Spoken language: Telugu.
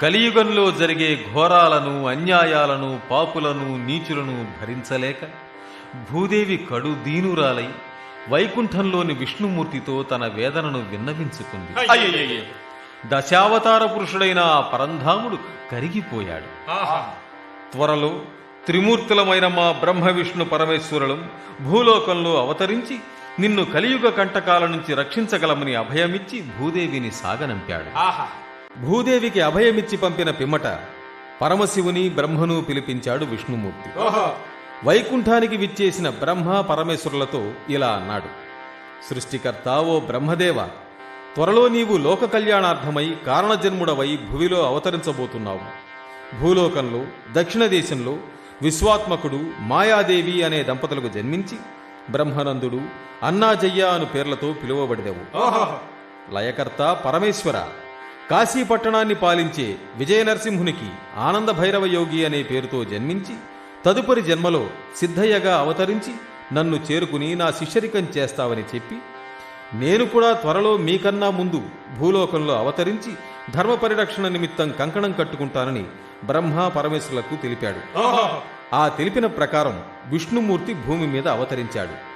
కలియుగంలో జరిగే ఘోరాలను అన్యాయాలను పాపులను నీచులను భరించలేక భూదేవి కడు దీనురాలై వైకుంఠంలోని విష్ణుమూర్తితో తన వేదనను విన్నవించుకుంది దశావతార పురుషుడైన ఆ పరంధాముడు కరిగిపోయాడు త్వరలో త్రిమూర్తులమైన మా బ్రహ్మ విష్ణు పరమేశ్వరులు భూలోకంలో అవతరించి నిన్ను కలియుగ కంటకాల నుంచి రక్షించగలమని అభయమిచ్చి భూదేవిని సాగనంపాడు ఆహా. భూదేవికి అభయమిచ్చి పంపిన పిమ్మట పరమశివుని బ్రహ్మను పిలిపించాడు విష్ణుమూర్తి. ఓహో. వైకుంఠానికి విచ్చేసిన బ్రహ్మ పరమేశ్వరులతో ఇలా అన్నాడు. సృష్టికర్త ఓ బ్రహ్మదేవ త్వరలో నీవు లోక కళ్యాణార్థమై కారణజన్ముడవై భువిలో అవతరించబోతున్నావు. భూలోకంలో దక్షిణ దేశంలో విశ్వాత్మకుడు మాయాదేవి అనే దంపతులకు జన్మించి బ్రహ్మనందుడు అన్నాజయ్య అను పేర్లతో పిలువబడిదెవు లయకర్త పరమేశ్వర కాశీ పట్టణాన్ని పాలించే విజయ నరసింహునికి ఆనంద భైరవ యోగి అనే పేరుతో జన్మించి తదుపరి జన్మలో సిద్ధయ్యగా అవతరించి నన్ను చేరుకుని నా శిష్యరికం చేస్తావని చెప్పి నేను కూడా త్వరలో మీకన్నా ముందు భూలోకంలో అవతరించి ధర్మ పరిరక్షణ నిమిత్తం కంకణం కట్టుకుంటానని బ్రహ్మ పరమేశ్వరులకు తెలిపాడు. ఆ తెలిపిన ప్రకారం విష్ణుమూర్తి భూమి మీద అవతరించాడు.